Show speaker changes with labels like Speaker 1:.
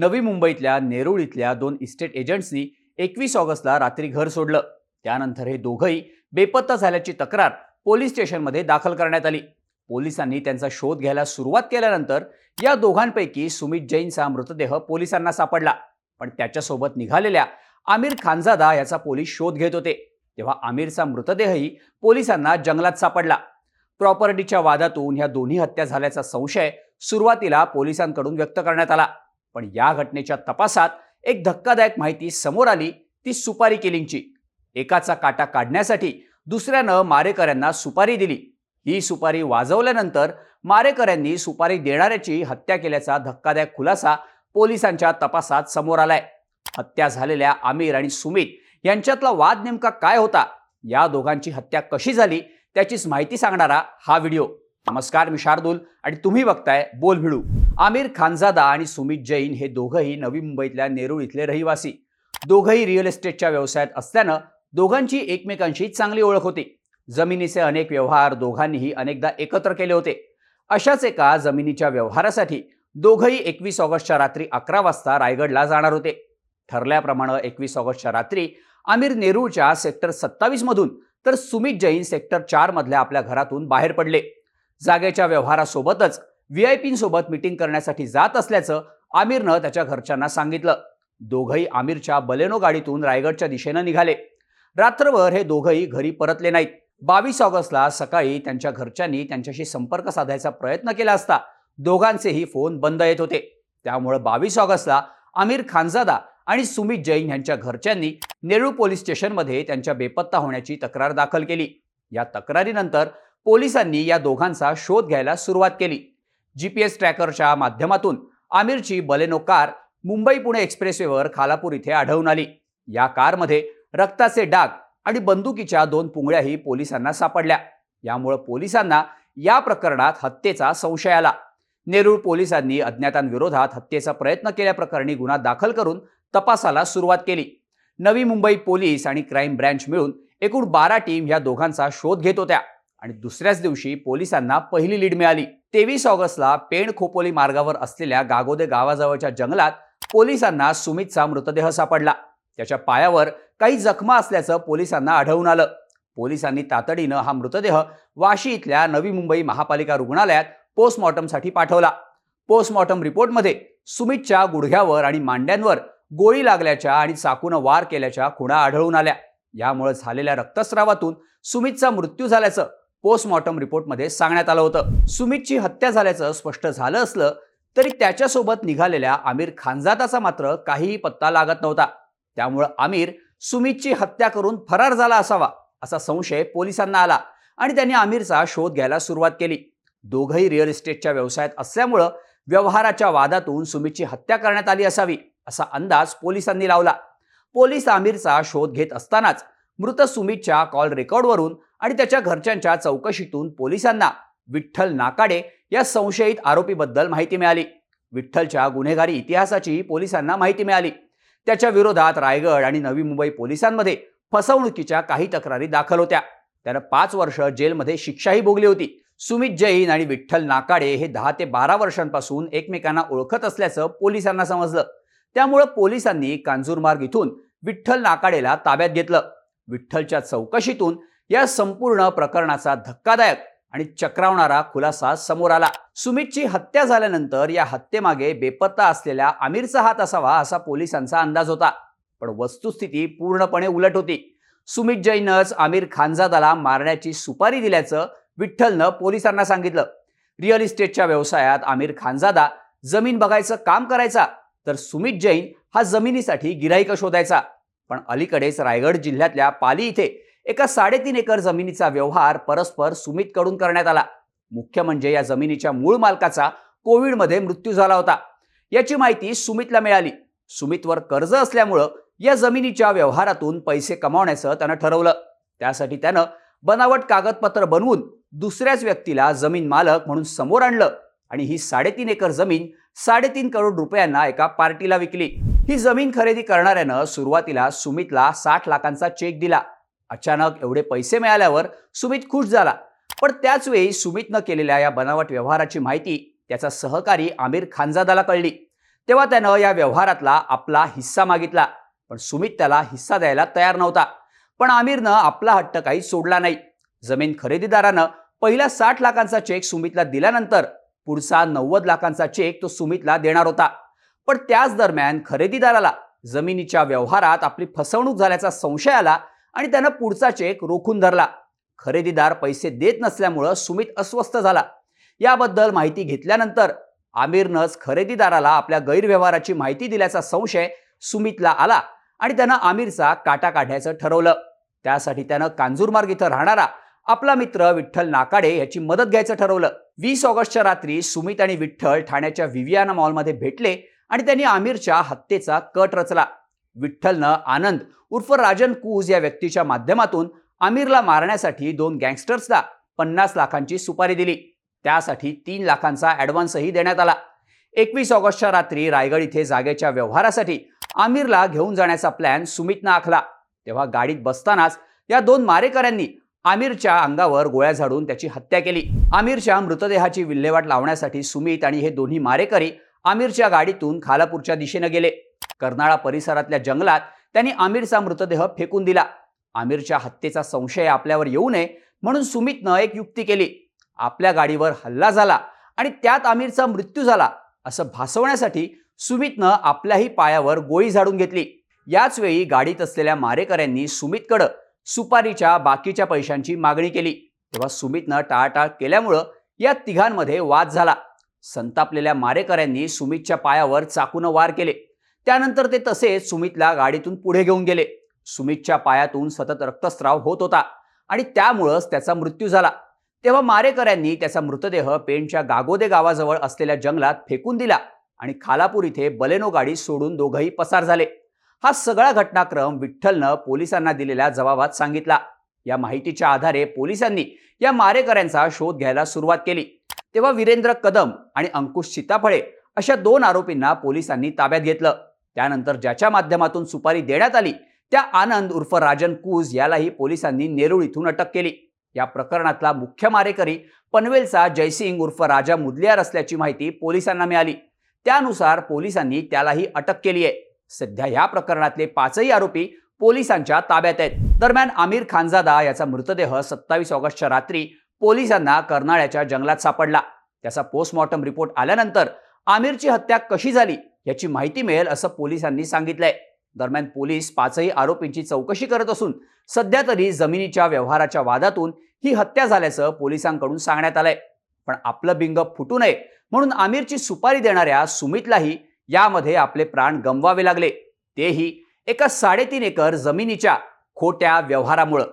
Speaker 1: नवी मुंबईतल्या नेरूळ इथल्या दोन इस्टेट एजंट्सनी एकवीस ऑगस्टला रात्री घर सोडलं. त्यानंतर हे दोघंही बेपत्ता झाल्याची तक्रार पोलीस स्टेशनमध्ये दाखल करण्यात आली. पोलिसांनी त्यांचा शोध घ्यायला सुरुवात केल्यानंतर या दोघांपैकी सुमित जैनचा मृतदेह पोलिसांना सापडला. पण त्याच्यासोबत निघालेल्या आमिर खानजादा याचा पोलीस शोध घेत होते. तेव्हा आमिरचा मृतदेहही पोलिसांना जंगलात सापडला. प्रॉपर्टीच्या वादातून ह्या दोन्ही हत्या झाल्याचा संशय सुरुवातीला पोलिसांकडून व्यक्त करण्यात आला. पण या घटनेच्या तपासात एक धक्कादायक माहिती समोर आली ती सुपारी किलिंगची. एकाचा काटा काढण्यासाठी दुसऱ्यानं मारेकऱ्यांना सुपारी दिली. ही सुपारी वाजवल्यानंतर मारेकऱ्यांनी सुपारी देणाऱ्याची हत्या केल्याचा धक्कादायक खुलासा पोलिसांच्या तपासात समोर आलाय. हत्या झालेल्या आमिर आणि सुमित यांच्यातला वाद नेमका काय होता? या दोघांची हत्या कशी झाली? त्याचीच माहिती सांगणारा हा व्हिडिओ. नमस्कार मी शार्दूल आणि तुम्ही बघताय बोल भिडू. आमिर खानजादा आणि सुमित जैन हे दोघंही नवी मुंबईतल्या नेरूळ इथले रहिवासी. दोघंही रिअल इस्टेटच्या व्यवसायात असल्यानं दोघांची एकमेकांशी चांगली ओळख होती. जमिनीचे अनेक व्यवहार दोघांनीही अनेकदा एकत्र केले होते. अशाच एका जमिनीच्या व्यवहारासाठी दोघंही एकवीस ऑगस्टच्या रात्री अकरा वाजता रायगडला जाणार होते. ठरल्याप्रमाणे एकवीस ऑगस्टच्या रात्री आमिर नेरूळच्या सेक्टर सत्तावीसमधून तर सुमित जैन सेक्टर चार मधल्या आपल्या घरातून बाहेर पडले. जागेच्या व्यवहारासोबतच व्ही आय पींसोबत मिटिंग करण्यासाठी जात असल्याचं आमिरनं त्याच्या घरच्यांना सांगितलं. दोघंही आमिरच्या बलेनो गाडीतून रायगडच्या दिशेनं निघाले. रात्रभर हे दोघंही घरी परतले नाहीत. बावीस ऑगस्टला सकाळी त्यांच्या घरच्यांनी त्यांच्याशी संपर्क साधायचा प्रयत्न केला असता दोघांचेही फोन बंद येत होते. त्यामुळे बावीस ऑगस्टला आमिर खानजादा आणि सुमित जैन यांच्या घरच्यांनी नेरूळ पोलीस स्टेशनमध्ये त्यांच्या बेपत्ता होण्याची तक्रार दाखल केली. या तक्रारीनंतर पोलिसांनी या दोघांचा शोध घ्यायला सुरुवात केली. जी पी एस ट्रॅकरच्या माध्यमातून आमिरची बलेनो कार मुंबई पुणे एक्सप्रेसवेवर खालापूर इथे आढळून आली. या कारमध्ये रक्ताचे डाग आणि बंदुकीच्या दोन पुंगळ्याही पोलिसांना सापडल्या. यामुळे पोलिसांना या प्रकरणात हत्येचा संशय आला. नेरूळ पोलिसांनी अज्ञातांविरोधात हत्येचा प्रयत्न केल्याप्रकरणी गुन्हा दाखल करून तपासाला सुरुवात केली. नवी मुंबई पोलीस आणि क्राईम ब्रँच मिळून एकूण बारा टीम या दोघांचा शोध घेत होत्या. आणि दुसऱ्याच दिवशी पोलिसांना पहिली लीड मिळाली. तेवीस ऑगस्टला पेण खोपोली मार्गावर असलेल्या गागोदे गावाजवळच्या जंगलात पोलिसांना सुमितचा मृतदेह सापडला. त्याच्या पायावर काही जखमा असल्याचं पोलिसांना आढळून आलं. पोलिसांनी तातडीनं हा मृतदेह वाशी इथल्या नवी मुंबई महापालिका रुग्णालयात पोस्टमॉर्टमसाठी पाठवला. पोस्टमॉर्टम रिपोर्टमध्ये सुमितच्या गुडघ्यावर आणि मांड्यांवर गोळी लागल्याच्या आणि चाकूनं वार केल्याच्या खुणा आढळून आल्या. यामुळे झालेल्या रक्तस्रावातून सुमितचा मृत्यू झाल्याचं पोस्टमॉर्टम रिपोर्टमध्ये सांगण्यात आलं होतं. सुमितची हत्या झाल्याचं स्पष्ट झालं असलं तरी त्याच्यासोबत निघालेल्या आमिर खानजादाचा मात्र काहीही पत्ता लागत नव्हता. त्यामुळं आमिर सुमितची हत्या करून फरार झाला असावा असा संशय पोलिसांना आला आणि त्यांनी आमिरचा शोध घ्यायला सुरुवात केली. दोघंही रिअल इस्टेटच्या व्यवसायात असल्यामुळं व्यवहाराच्या वादातून सुमितची हत्या करण्यात आली असावी असा अंदाज पोलिसांनी लावला. पोलीस आमिरचा शोध घेत असतानाच मृत सुमितच्या कॉल रेकॉर्डवरून आणि त्याच्या घरच्यांच्या चौकशीतून पोलिसांना विठ्ठल नाकाडे या संशयित आरोपीबद्दल माहिती मिळाली. विठ्ठलच्या गुन्हेगारी इतिहासाची पोलिसांना माहिती मिळाली. त्याच्या विरोधात रायगड आणि नवी मुंबई पोलिसांमध्ये फसवणुकीच्या काही तक्रारी दाखल होत्या. त्यानं पाच वर्ष जेलमध्ये शिक्षाही भोगली होती. सुमित जैन आणि विठ्ठल नाकाडे हे दहा ते बारा वर्षांपासून एकमेकांना ओळखत असल्याचं पोलिसांना समजलं. त्यामुळं पोलिसांनी कांजूरमार्ग इथून विठ्ठल नाकाडेला ताब्यात घेतलं. विठ्ठलच्या चौकशीतून या संपूर्ण प्रकरणाचा धक्कादायक आणि चक्रावणारा खुलासा समोर आला. सुमितची हत्या झाल्यानंतर या हत्येमागे बेपत्ता असलेल्या आमिरचा हात असावा असा पोलिसांचा अंदाज होता. पण वस्तुस्थिती पूर्णपणे उलट होती. सुमित जैनच आमिर खानजादाला मारण्याची सुपारी दिल्याचं विठ्ठलनं पोलिसांना सांगितलं. रिअल इस्टेटच्या व्यवसायात आमिर खानजादा जमीन बघायचं काम करायचा तर सुमित जैन हा जमिनीसाठी गिराईक शोधायचा. पण अलीकडेच रायगड जिल्ह्यातल्या पाली इथे एका साडेतीन एकर जमिनीचा व्यवहार परस्पर सुमितकडून करण्यात आला. मुख्य म्हणजे या जमिनीच्या मूळ मालकाचा कोविडमध्ये मृत्यू झाला होता. याची माहिती सुमितला मिळाली. सुमितवर कर्ज असल्यामुळं या जमिनीच्या व्यवहारातून पैसे कमावण्याचं त्यानं ठरवलं. त्यासाठी त्यानं बनावट कागदपत्र बनवून दुसऱ्याच व्यक्तीला जमीन मालक म्हणून समोर आणलं आणि ही साडेतीन एकर जमीन साडेतीन करोड रुपयांना एका पार्टीला विकली. ही जमीन खरेदी करणाऱ्यानं सुरुवातीला सुमितला साठ लाखांचा चेक दिला. अचानक एवढे पैसे मिळाल्यावर सुमित खुश झाला. पण त्याच वेळी सुमितनं केलेल्या या बनावट व्यवहाराची माहिती त्याचा सहकारी आमिर खानजादाला कळली. तेव्हा त्यानं या व्यवहारातला आपला हिस्सा मागितला. पण सुमित त्याला हिस्सा द्यायला तयार नव्हता. पण आमिरनं आपला हट्ट काही सोडला नाही. जमीन खरेदीदारानं पहिला साठ लाखांचा चेक सुमितला दिल्यानंतर पुढचा नव्वद लाखांचा चेक तो सुमितला देणार होता. पण त्याच दरम्यान खरेदीदाराला जमिनीच्या व्यवहारात आपली फसवणूक झाल्याचा संशय आला आणि त्यानं पुढचा चेक रोखून धरला. खरेदीदार पैसे देत नसल्यामुळं सुमित अस्वस्थ झाला. याबद्दल माहिती घेतल्यानंतर आमिरनंच खरेदीदाराला आपल्या गैरव्यवहाराची माहिती दिल्याचा संशय सुमितला आला आणि त्यानं आमिरचा काटा काढायचं ठरवलं. त्यासाठी त्यानं कांजूरमार्ग इथं राहणारा आपला मित्र विठ्ठल नाकाडे याची मदत घ्यायचं ठरवलं. वीस ऑगस्टच्या रात्री सुमित आणि विठ्ठल ठाण्याच्या विवियाना मॉलमध्ये भेटले आणि त्यांनी आमिरच्या हत्येचा कट रचला. विठ्ठलनं आनंद उर्फ राजन कूज या व्यक्तीच्या माध्यमातून आमिरला मारण्यासाठी दोन गँगस्टर्सला पन्नास लाखांची सुपारी दिली. त्यासाठी तीन लाखांचा ॲडव्हान्सही देण्यात आला. एकवीस ऑगस्टच्या रात्री रायगड इथे जागेच्या व्यवहारासाठी आमिरला घेऊन जाण्याचा प्लॅन सुमितनं आखला. तेव्हा गाडीत बसतानाच या दोन मारेकऱ्यांनी आमिरच्या अंगावर गोळ्या झाडून त्याची हत्या केली. आमिरच्या मृतदेहाची विल्हेवाट लावण्यासाठी सुमित आणि हे दोन्ही मारेकरी आमिरच्या गाडीतून खालापूरच्या दिशेनं गेले. कर्नाळा परिसरातल्या जंगलात त्यांनी आमिरचा मृतदेह फेकून दिला. आमिरच्या हत्येचा संशय आपल्यावर येऊ नये म्हणून सुमितनं एक युक्ती केली. आपल्या गाडीवर हल्ला झाला आणि त्यात आमिरचा मृत्यू झाला असं भासवण्यासाठी सुमितनं आपल्याही पायावर गोळी झाडून घेतली. याच वेळी गाडीत असलेल्या मारेकऱ्यांनी सुमितकडं सुपारीच्या बाकीच्या पैशांची मागणी केली. तेव्हा सुमितनं टाळाटाळ केल्यामुळं या तिघांमध्ये वाद झाला. संतापलेल्या मारेकऱ्यांनी सुमितच्या पायावर चाकूनं वार केले. त्यानंतर ते तसेच सुमितला गाडीतून पुढे घेऊन गेले. सुमितच्या पायातून सतत रक्तस्राव होत होता आणि त्यामुळंच त्याचा मृत्यू झाला. तेव्हा मारेकऱ्यांनी त्याचा मृतदेह पेणच्या गागोदे गावाजवळ असलेल्या जंगलात फेकून दिला आणि खालापूर इथे बलेनो गाडी सोडून दोघंही पसार झाले. हा सगळा घटनाक्रम विठ्ठलनं पोलिसांना दिलेल्या जबाबात सांगितला. या माहितीच्या आधारे पोलिसांनी या मारेकऱ्यांचा शोध घ्यायला सुरुवात केली. तेव्हा वीरेंद्र कदम आणि अंकुश सीताफळे अशा दोन आरोपींना पोलिसांनी ताब्यात घेतलं. त्यानंतर ज्याच्या माध्यमातून सुपारी देण्यात आली त्या आनंद उर्फ राजन कूज यालाही पोलिसांनी नेरूळ इथून अटक केली. या प्रकरणातला मुख्य मारेकरी पनवेलचा जयसिंग उर्फ राजा मुदलियार असल्याची माहिती पोलिसांना मिळाली. त्यानुसार पोलिसांनी त्यालाही अटक केली आहे. सध्या या प्रकरणातले पाचही आरोपी पोलिसांच्या ताब्यात आहेत. दरम्यान आमिर खानजादा याचा मृतदेह सत्तावीस ऑगस्टच्या रात्री पोलिसांना कर्नाळ्याच्या जंगलात सापडला. त्याचा पोस्टमॉर्टम रिपोर्ट आल्यानंतर आमिरची हत्या कशी झाली याची माहिती मिळेल असं पोलिसांनी सांगितलंय. दरम्यान पोलीस पाचही आरोपींची चौकशी करत असून सध्या तरी जमिनीच्या व्यवहाराच्या वादातून ही हत्या झाल्याचं पोलिसांकडून सांगण्यात आलंय. पण आपलं बिंग फुटू नये म्हणून आमिरची सुपारी देणाऱ्या सुमितलाही यामध्ये आपले प्राण गमवावे लागले. तेही एका साडेतीन एकर जमिनीच्या खोट्या व्यवहारामुळं.